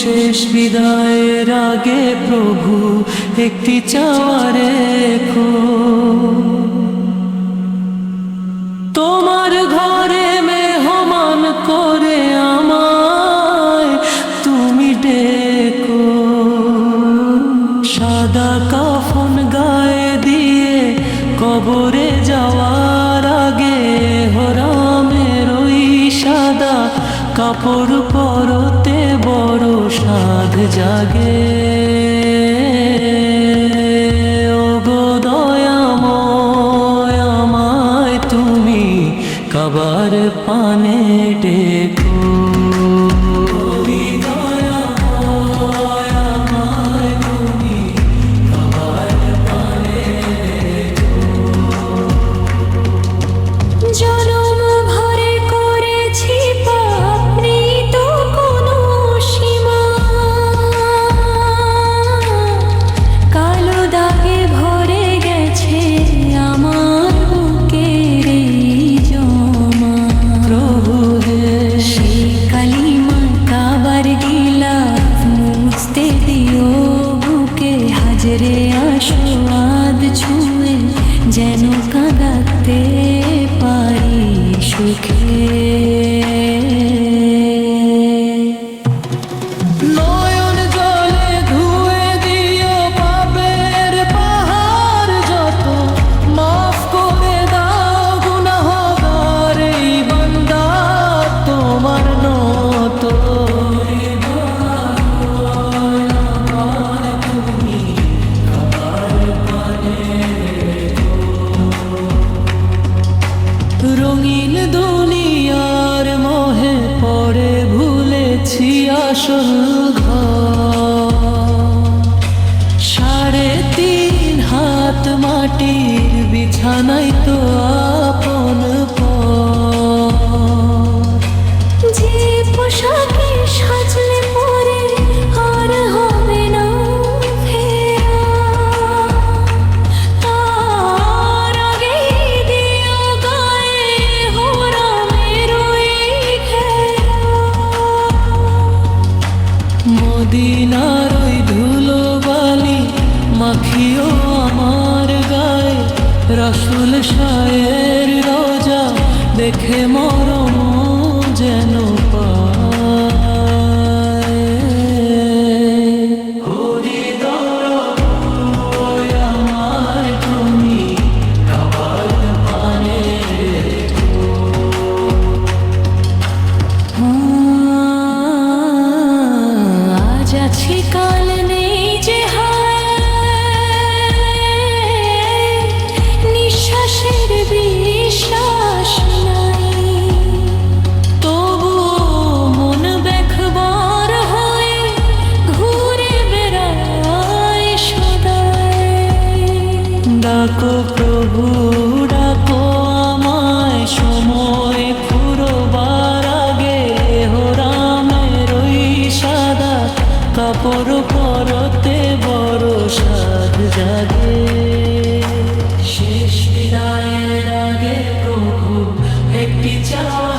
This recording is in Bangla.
শেষ বিদায়ের আগে প্রভু একটি চাওয়ারে তোমার ঘরে মেহমান করে আমায় তুমি ডেকো। সাদা কাফন কবরে যাওয়ার আগে হরামের ওই সাদা কাপড় পরতে বড় সাধ জাগে। পানে ডেকো king. বিছানায় তো রসুল শায়ের রোজা দেখে মরম যেন ডাকো প্রভু, ডাকো আমায়। সময় ফুরবার আগে হোরামের ওই সাদা কাপড় পরতে বড় সাদ জাগে। শেষ বিদায়ের আগে প্রভু, একটি চাওয়া